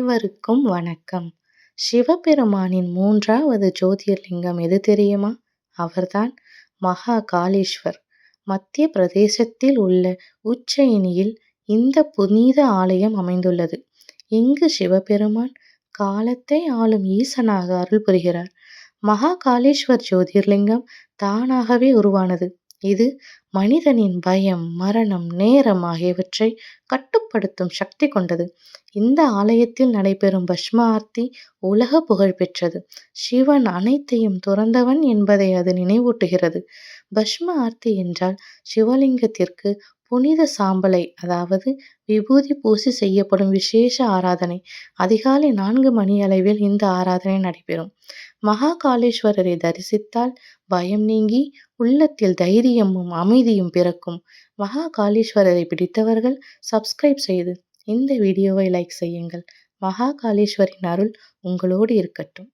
அனைவருக்கும் வணக்கம். சிவபெருமானின் மூன்றாவது ஜோதிர்லிங்கம் எது தெரியுமா? அவர்தான் மகா காளீஸ்வர். மத்திய பிரதேசத்தில் உள்ள உச்சயினியில் இந்த புனித ஆலயம் அமைந்துள்ளது. இங்கு சிவபெருமான் காலத்தை ஆளும் ஈசனாக அருள் புரிகிறார். மகா காளீஸ்வர் ஜோதிர்லிங்கம் தானாகவே உருவானது. இது மனிதனின் பயம் மரணம் நேரம் ஆகியவற்றை கட்டுப்படுத்தும் சக்தி கொண்டது. இந்த ஆலயத்தில் நடைபெறும் பஸ்ம ஆர்த்தி உலக புகழ் பெற்றது. சிவன் அனைத்தையும் துறந்தவன் என்பதை அது நினைவூட்டுகிறது. பஸ்ம ஆர்த்தி என்றால் சிவலிங்கத்திற்கு புனித சாம்பலை அதாவது விபூதி பூசி செய்யப்படும் விசேஷ ஆராதனை. அதிகாலை நான்கு மணி அளவில் இந்த ஆராதனை நடைபெறும். மகா காளேஸ்வரரை தரிசித்தால் பயம் நீங்கி உள்ளத்தில் தைரியமும் அமைதியும் பிறக்கும். மகா காளீஸ்வரரை பிடித்தவர்கள் சப்ஸ்கிரைப் செய்து இந்த வீடியோவை லைக் செய்யுங்கள். மகா காளீஸ்வரின் அருள் உங்களோடு இருக்கட்டும்.